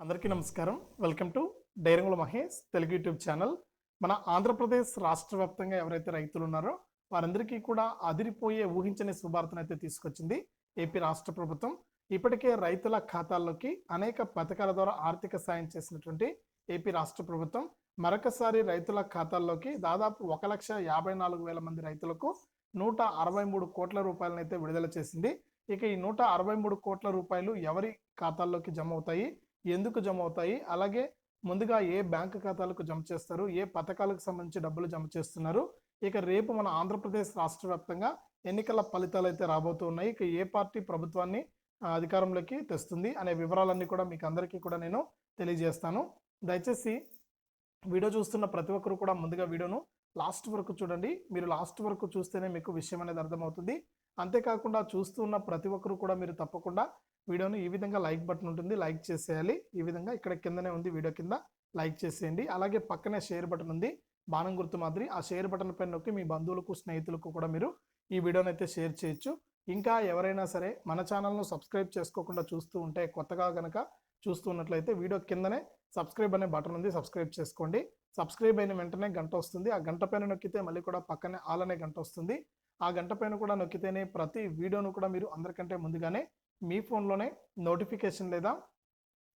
అందరికీ నమస్కారం. Welcome to డైరంగుల మహేష్ తెలుగు యూట్యూబ్ ఛానల్. మన ఆంధ్రప్రదేశ్ రాష్ట్ర వ్యాప్తంగా ఎవరైతే రైతులు ఉన్నారో వారందరికీ కూడా అదిరిపోయే ఊహించని శుభార్తను అయితే తీసుకొచ్చింది ఏపీ రాష్ట్ర ప్రభుత్వం. ఇప్పటికే రైతుల ఖాతాల్లోకి అనేక పథకాల ద్వారా ఆర్థిక సాయం చేసినటువంటి ఏపీ రాష్ట్ర ప్రభుత్వం. మరొకసారి రైతుల ఖాతాల్లోకి దాదాపు ఒక లక్ష యాభై నాలుగు వేల మంది రైతులకు నూట అరవై మూడు కోట్ల రూపాయలను అయితే విడుదల చేసింది. ఇక ఈ నూట అరవై మూడు కోట్ల రూపాయలు ఎవరి ఖాతాల్లోకి జమ అవుతాయి? ఎందుకు జమ అవుతాయి? అలాగే ముందుగా ఏ బ్యాంక్ ఖాతాలకు జమ చేస్తారు? ఏ పథకాలకు సంబంధించి డబ్బులు జమ చేస్తున్నారు? ఇక రేపు మన ఆంధ్రప్రదేశ్ రాష్ట్ర వ్యాప్తంగా ఎన్నికల ఫలితాలు అయితే రాబోతున్నాయి ఇక ఏ పార్టీ ప్రభుత్వాన్ని అధికారంలోకి తెస్తుంది అనే వివరాలన్నీ కూడా మీకు అందరికీ కూడా నేను తెలియజేస్తాను. దయచేసి వీడియో చూస్తున్న ప్రతి ఒక్కరు కూడా ముందుగా వీడియోను లాస్ట్ వరకు చూడండి. మీరు లాస్ట్ వరకు చూస్తేనే మీకు విషయం అనేది అర్థమవుతుంది. అంతేకాకుండా చూస్తూ ఉన్న ప్రతి ఒక్కరు కూడా మీరు తప్పకుండా వీడియోను ఈ విధంగా లైక్ బటన్ ఉంటుంది లైక్ చేసేయాలి. ఈ విధంగా ఇక్కడ కిందనే ఉంది వీడియో కింద లైక్ చేసేయండి. అలాగే పక్కనే షేర్ బటన్ ఉంది బాణం గుర్తు మాదిరి. ఆ షేర్ బటన్ పైన నొక్కి మీ బంధువులకు స్నేహితులకు కూడా మీరు ఈ వీడియోని అయితే షేర్ చేయొచ్చు. ఇంకా ఎవరైనా సరే మన ఛానల్ను సబ్స్క్రైబ్ చేసుకోకుండా చూస్తూ ఉంటే కొత్తగా కనుక చూస్తూ ఉన్నట్లయితే వీడియో కిందనే సబ్స్క్రైబ్ అనే బటన్ ఉంది సబ్స్క్రైబ్ చేసుకోండి. సబ్స్క్రైబ్ అయిన వెంటనే గంట వస్తుంది. ఆ గంట పైన నొక్కితే మళ్ళీ కూడా పక్కనే ఆల్ అనే గంట వస్తుంది. ఆ గంట పైన కూడా నొక్కితేనే ప్రతి వీడియోను కూడా మీరు అందరికంటే ముందుగానే మీ ఫోన్లోనే నోటిఫికేషన్ లేదా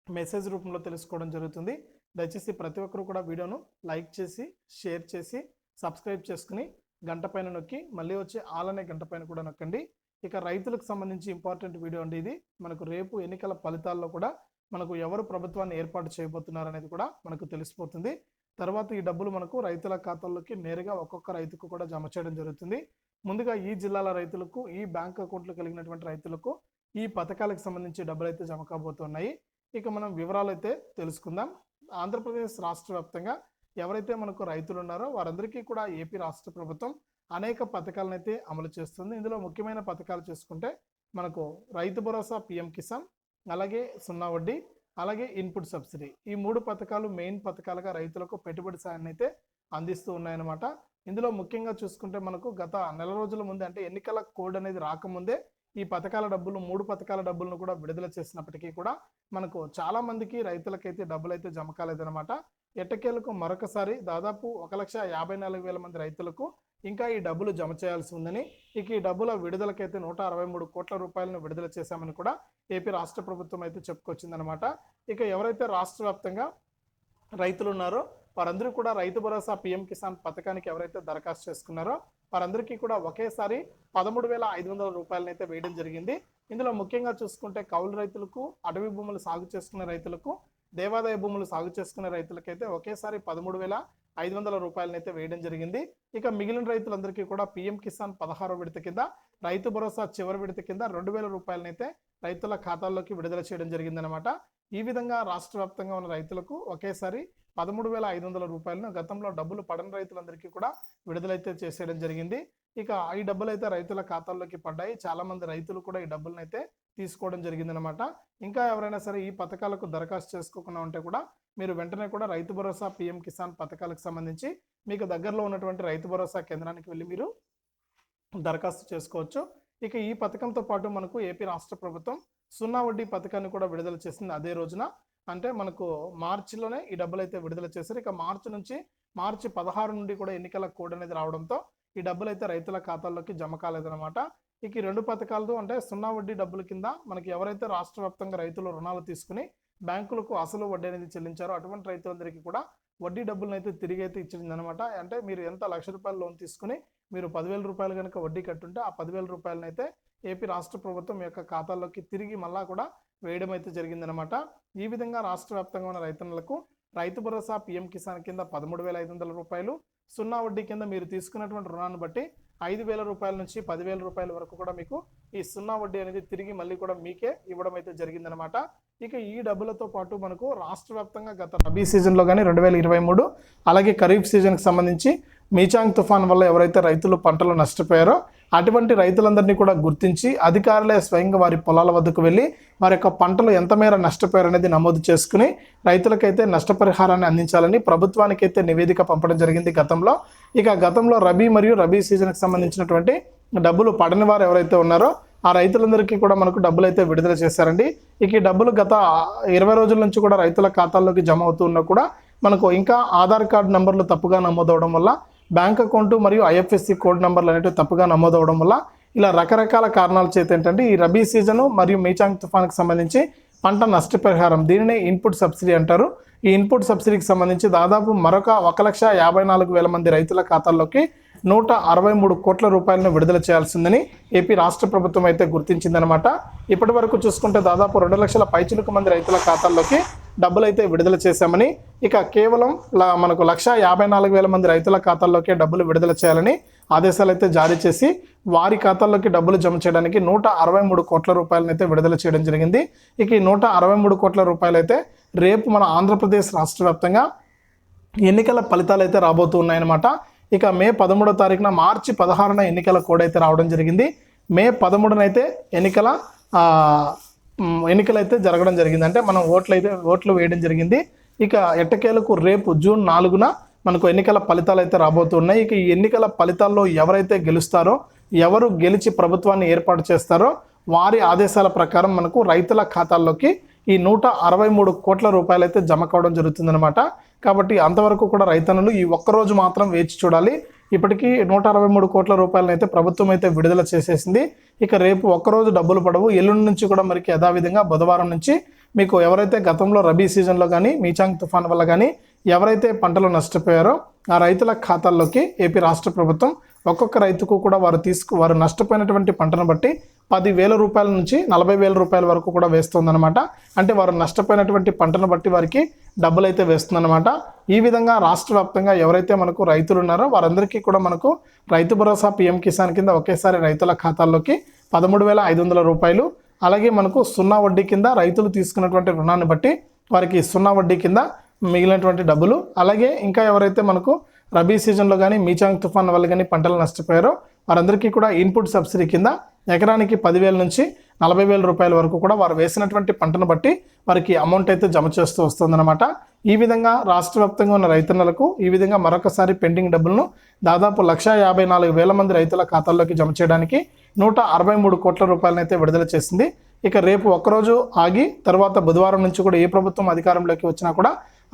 మెసేజ్ రూపంలో తెలుసుకోవడం జరుగుతుంది. దయచేసి ప్రతి ఒక్కరు కూడా వీడియోను లైక్ చేసి షేర్ చేసి సబ్స్క్రైబ్ చేసుకుని గంట పైన నొక్కి మళ్ళీ వచ్చే ఆల్ అనే గంట పైన కూడా నొక్కండి. ఇక రైతులకు సంబంధించి ఇంపార్టెంట్ వీడియో అండి ఇది. మనకు రేపు ఎన్నికల ఫలితాల్లో కూడా మనకు ఎవరు ప్రభుత్వాన్ని ఏర్పాటు చేయబోతున్నారు అనేది కూడా మనకు తెలిసిపోతుంది. తర్వాత ఈ డబ్బులు మనకు రైతుల ఖాతాల్లోకి నేరుగా ఒక్కొక్క రైతుకు కూడా జమ చేయడం జరుగుతుంది. ముందుగా ఈ జిల్లాల రైతులకు ఈ బ్యాంక్ అకౌంట్లు కలిగినటువంటి రైతులకు ఈ పథకాలకు సంబంధించి డబ్బులు అయితే జమ కాబోతున్నాయి. ఇక మనం వివరాలు అయితే తెలుసుకుందాం. ఆంధ్రప్రదేశ్ రాష్ట్ర వ్యాప్తంగా ఎవరైతే మనకు రైతులు ఉన్నారో వారందరికీ కూడా ఏపీ రాష్ట్ర ప్రభుత్వం అనేక పథకాలను అయితే అమలు చేస్తుంది. ఇందులో ముఖ్యమైన పథకాలు చూసుకుంటే మనకు రైతు భరోసా పిఎం కిసాన్ అలాగే సున్నా వడ్డీ అలాగే ఇన్పుట్ సబ్సిడీ. ఈ మూడు పథకాలు మెయిన్ పథకాలుగా రైతులకు పెట్టుబడి సాయాన్ని అయితే అందిస్తూ ఉన్నాయన్నమాట. ఇందులో ముఖ్యంగా చూసుకుంటే మనకు గత నెల రోజుల ముందే అంటే ఎన్నికల కోడ్ అనేది రాకముందే ఈ పథకాల డబ్బులు మూడు పథకాల డబ్బులను కూడా విడుదల చేసినప్పటికీ కూడా మనకు చాలా మందికి రైతులకైతే డబ్బులు అయితే జమ కాలేదన్నమాట. ఎట్టకేలకు మరొకసారి దాదాపు ఒక లక్ష యాభై నాలుగు వేల మంది రైతులకు ఇంకా ఈ డబ్బులు జమ చేయాల్సి ఉందని ఇక ఈ డబ్బుల విడుదలకైతే నూట అరవై మూడు కోట్ల రూపాయలను విడుదల చేశామని కూడా ఏపీ రాష్ట్ర ప్రభుత్వం అయితే చెప్పుకొచ్చిందనమాట ఇక ఎవరైతే రాష్ట్ర వ్యాప్తంగా రైతులు ఉన్నారో వారందరూ కూడా రైతు భరోసా పిఎం కిసాన్ పథకానికి ఎవరైతే దరఖాస్తు చేసుకున్నారో వారందరికీ కూడా ఒకేసారి పదమూడు వేల ఐదు వందల రూపాయలను అయితే వేయడం జరిగింది. ఇందులో ముఖ్యంగా చూసుకుంటే కౌలు రైతులకు అటవీ భూములు సాగు చేసుకునే రైతులకు దేవాదాయ భూములు సాగు చేసుకునే రైతులకైతే ఒకేసారి పదమూడు వేల ఐదు వందల రూపాయలను అయితే వేయడం జరిగింది. ఇక మిగిలిన రైతులందరికీ కూడా పిఎం కిసాన్ పదహారో విడత కింద రైతు భరోసా చివరి విడత కింద రెండు వేల రూపాయలనైతే రైతుల ఖాతాల్లోకి విడుదల చేయడం జరిగిందనమాట ఈ విధంగా రాష్ట్ర వ్యాప్తంగా ఉన్న రైతులకు ఒకేసారి పదమూడు వేల ఐదు వందల రూపాయలను గతంలో డబ్బులు పడని రైతులందరికీ కూడా విడుదలైతే చేసేయడం జరిగింది. ఇక ఈ డబ్బులు అయితే రైతుల ఖాతాల్లోకి పడ్డాయి. చాలా మంది రైతులు కూడా ఈ డబ్బులను అయితే తీసుకోవడం జరిగిందనమాట ఇంకా ఎవరైనా సరే ఈ పథకాలకు దరఖాస్తు చేసుకోకుండా ఉంటే కూడా మీరు వెంటనే కూడా రైతు భరోసా పిఎం కిసాన్ పథకాలకు సంబంధించి మీకు దగ్గరలో ఉన్నటువంటి రైతు భరోసా కేంద్రానికి వెళ్ళి మీరు దరఖాస్తు చేసుకోవచ్చు. ఇక ఈ పథకంతో పాటు మనకు ఏపీ రాష్ట్ర ప్రభుత్వం సున్నా వడ్డీ పథకాన్ని కూడా విడుదల చేసింది. అదే రోజున అంటే మనకు మార్చిలోనే ఈ డబ్బులు అయితే విడుదల చేశారు. ఇక మార్చి నుంచి మార్చి పదహారు నుండి కూడా ఎన్నికల కోడ్ అనేది రావడంతో ఈ డబ్బులు అయితే రైతుల ఖాతాల్లోకి జమ కాలేదన్నమాట. ఇక ఈ రెండు పథకాలతో అంటే సున్నా వడ్డీ డబ్బుల కింద మనకి ఎవరైతే రాష్ట్ర వ్యాప్తంగా రైతులు రుణాలు తీసుకుని బ్యాంకులకు అసలు వడ్డీ అనేది చెల్లించారో అటువంటి రైతులందరికీ కూడా వడ్డీ డబ్బులను అయితే తిరిగి అయితే ఇచ్చిందనమాట అంటే మీరు ఎంత లక్ష రూపాయలు లోన్ తీసుకుని మీరు పదివేల రూపాయలు కనుక వడ్డీ కట్టుంటే ఆ పదివేల రూపాయలనైతే ఏపీ రాష్ట్ర ప్రభుత్వం యొక్క ఖాతాల్లోకి తిరిగి మళ్ళా కూడా వేయడం అయితే జరిగిందనమాట ఈ విధంగా రాష్ట్ర వ్యాప్తంగా ఉన్న రైతన్నలకు రైతు భరోసా పిఎం కిసాన్ కింద పదమూడు వేల ఐదు వందల రూపాయలు సున్నా వడ్డీ కింద మీరు తీసుకున్నటువంటి రుణాన్ని బట్టి ఐదు వేల రూపాయల నుంచి పదివేల రూపాయల వరకు కూడా మీకు ఈ సున్నా వడ్డీ అనేది తిరిగి మళ్ళీ కూడా మీకే ఇవ్వడం అయితే జరిగిందనమాట ఇక ఈ డబ్బులతో పాటు మనకు రాష్ట్ర వ్యాప్తంగా గత రబీ సీజన్లో కానీ రెండు వేల ఇరవై మూడు అలాగే ఖరీఫ్ సీజన్కి సంబంధించి మీచాంగ్ తుఫాన్ వల్ల ఎవరైతే రైతులు పంటలు నష్టపోయారో అటువంటి రైతులందరినీ కూడా గుర్తించి అధికారులే స్వయంగా వారి పొలాల వద్దకు వెళ్ళి వారి యొక్క పంటలు ఎంత మేర నష్టపోయారు అనేది నమోదు చేసుకుని రైతులకైతే నష్టపరిహారాన్ని అందించాలని ప్రభుత్వానికైతే నివేదిక పంపడం జరిగింది గతంలో. ఇక గతంలో రబీ మరియు రబీ సీజన్కి సంబంధించినటువంటి డబ్బులు పడని వారు ఎవరైతే ఉన్నారో ఆ రైతులందరికీ కూడా మనకు డబ్బులు అయితే విడుదల చేశారండి. ఇక ఈ డబ్బులు గత ఇరవై రోజుల నుంచి కూడా రైతుల ఖాతాల్లోకి జమ అవుతున్నా కూడా మనకు ఇంకా ఆధార్ కార్డు నంబర్లు తప్పుగా నమోదవడం వల్ల బ్యాంక్ అకౌంట్ మరియు ఐఎఫ్ఎస్సి కోడ్ నెంబర్లు అనేవి తప్పుగా నమోదవడం వల్ల ఇలా రకరకాల కారణాల చేత ఏంటంటే ఈ రబీ సీజను మరియు మీచాంగ్ తుఫాన్కి సంబంధించి పంట నష్టపరిహారం దీనినే ఇన్పుట్ సబ్సిడీ అంటారు. ఈ ఇన్పుట్ సబ్సిడీకి సంబంధించి దాదాపు మరొక ఒక లక్ష యాభై నాలుగు వేల మంది రైతుల ఖాతాల్లోకి నూట అరవై మూడు కోట్ల రూపాయలను విడుదల చేయాల్సిందని ఏపీ రాష్ట్ర ప్రభుత్వం అయితే గుర్తించిందనమాట ఇప్పటి వరకు చూసుకుంటే దాదాపు రెండు లక్షల పైచులకు మంది రైతుల ఖాతాల్లోకి డబ్బులు అయితే విడుదల చేశామని. ఇక కేవలం మనకు లక్ష యాభై నాలుగు వేల మంది రైతుల ఖాతాల్లోకే డబ్బులు విడుదల చేయాలని ఆదేశాలు అయితే జారీ చేసి వారి ఖాతాల్లోకి డబ్బులు జమ చేయడానికి నూట అరవై మూడు కోట్ల రూపాయలను అయితే విడుదల చేయడం జరిగింది. ఇక ఈ నూట అరవై మూడు కోట్ల రూపాయలు అయితే రేపు మన ఆంధ్రప్రదేశ్ రాష్ట్ర వ్యాప్తంగా ఎన్నికల ఫలితాలు అయితే రాబోతూ ఉన్నాయన్నమాట ఇక మే పదమూడో తారీఖున మార్చి పదహారున ఎన్నికల కోడ్ అయితే రావడం జరిగింది. మే పదమూడున అయితే ఎన్నికల ఎన్నికలు అయితే జరగడం జరిగింది. అంటే మనం ఓట్లు అయితే ఓట్లు వేయడం జరిగింది. ఇక ఎట్టకేలకు రేపు జూన్ నాలుగున మనకు ఎన్నికల ఫలితాలు అయితే రాబోతున్నాయి. ఇక ఈ ఎన్నికల ఫలితాల్లో ఎవరైతే గెలుస్తారో ఎవరు గెలిచి ప్రభుత్వాన్ని ఏర్పాటు చేస్తారో వారి ఆదేశాల ప్రకారం మనకు రైతుల ఖాతాల్లోకి ఈ నూట అరవై మూడు కోట్ల రూపాయలు అయితే జమ కావడం జరుగుతుందనమాట కాబట్టి అంతవరకు కూడా రైతన్నులు ఈ ఒక్కరోజు మాత్రం వేచి చూడాలి. ఇప్పటికీ నూట అరవై మూడు కోట్ల రూపాయలను అయితే ప్రభుత్వం అయితే విడుదల చేసేసింది. ఇక రేపు ఒక్కరోజు డబ్బులు పడవు. ఎల్లుండి నుంచి కూడా మరికి యథావిధంగా బుధవారం నుంచి మీకు ఎవరైతే గతంలో రబీ సీజన్లో కానీ మీచాంగ్ తుఫాన్ వల్ల కానీ ఎవరైతే పంటలు నష్టపోయారో ఆ రైతుల ఖాతాల్లోకి ఏపీ రాష్ట్ర ప్రభుత్వం ఒక్కొక్క రైతుకు కూడా వారు తీసుకు వారు నష్టపోయినటువంటి పంటను బట్టి పది వేల రూపాయల నుంచి నలభై వేల రూపాయల వరకు కూడా వేస్తుందన్నమాట. అంటే వారు నష్టపోయినటువంటి పంటను బట్టి వారికి డబ్బులు అయితే వేస్తుందన్నమాట. ఈ విధంగా రాష్ట్ర వ్యాప్తంగా ఎవరైతే మనకు రైతులు ఉన్నారో వారందరికీ కూడా మనకు రైతు భరోసా పిఎం కిసాన్ కింద ఒకేసారి రైతుల ఖాతాల్లోకి పదమూడు వేల ఐదు వందల రూపాయలు అలాగే మనకు సున్నా వడ్డీ కింద రైతులు తీసుకున్నటువంటి రుణాన్ని బట్టి వారికి సున్నా వడ్డీ కింద మిగిలినటువంటి డబ్బులు అలాగే ఇంకా ఎవరైతే మనకు రబీ సీజన్లో కానీ మీచాంగ్ తుఫాన్ వల్ల కానీ పంటలు నష్టపోయారో వారందరికీ కూడా ఇన్పుట్ సబ్సిడీ కింద ఎకరానికి పదివేల నుంచి నలభై వేల రూపాయల వరకు కూడా వారు వేసినటువంటి పంటను బట్టి వారికి అమౌంట్ అయితే జమ చేస్తూ వస్తుందన్నమాట. ఈ విధంగా రాష్ట్ర వ్యాప్తంగా ఉన్న రైతన్నలకు ఈ విధంగా మరొకసారి పెండింగ్ డబ్బులను దాదాపు లక్ష యాభై నాలుగు వేల మంది రైతుల ఖాతాల్లోకి జమ చేయడానికి నూట అరవై మూడు కోట్ల రూపాయలను అయితే విడుదల చేసింది. ఇక రేపు ఒక్కరోజు ఆగి తర్వాత బుధవారం నుంచి కూడా ఏ ప్రభుత్వం అధికారంలోకి వచ్చినా కూడా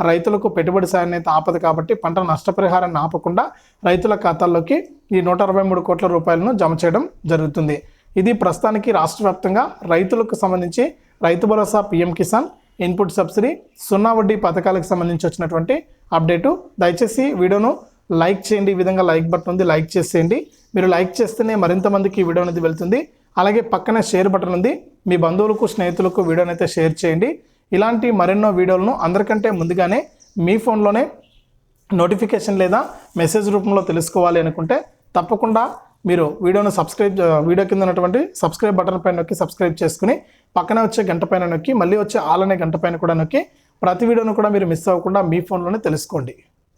రైతులకు పెట్టుబడి సాయాన్ని అయితే ఆపదు కాబట్టి పంట నష్టపరిహారాన్ని ఆపకుండా రైతుల ఖాతాల్లోకి ఈ నూట అరవై మూడు కోట్ల రూపాయలను జమ చేయడం జరుగుతుంది. ఇది ప్రస్తుతానికి రాష్ట్ర వ్యాప్తంగా రైతులకు సంబంధించి Rythu Bharosa PM Kisan input subsidy సున్నా వడ్డీ పథకాలకు సంబంధించి వచ్చినటువంటి అప్డేటు. దయచేసి వీడియోను లైక్ చేయండి. ఈ విధంగా లైక్ బటన్ ఉంది లైక్ చేసేయండి. మీరు లైక్ చేస్తేనే మరింత మందికి ఈ వీడియో అనేది వెళ్తుంది. అలాగే పక్కనే షేర్ బటన్ ఉంది. మీ బంధువులకు స్నేహితులకు వీడియోని అయితే షేర్ చేయండి. ఇలాంటి మరెన్నో వీడియోలను అందరికంటే ముందుగానే మీ ఫోన్లోనే నోటిఫికేషన్ లేదా మెసేజ్ రూపంలో తెలుసుకోవాలి అనుకుంటే తప్పకుండా మీరు వీడియోను సబ్స్క్రైబ్ వీడియో కింద ఉన్నటువంటి సబ్స్క్రైబ్ బటన్ పైన నొక్కి సబ్స్క్రైబ్ చేసుకుని పక్కన వచ్చే గంట పైన నొక్కి మళ్ళీ వచ్చే ఆలనే గంట పైన కూడా నొక్కి ప్రతి వీడియోను కూడా మీరు మిస్ అవ్వకుండా మీ ఫోన్లోనే తెలుసుకోండి.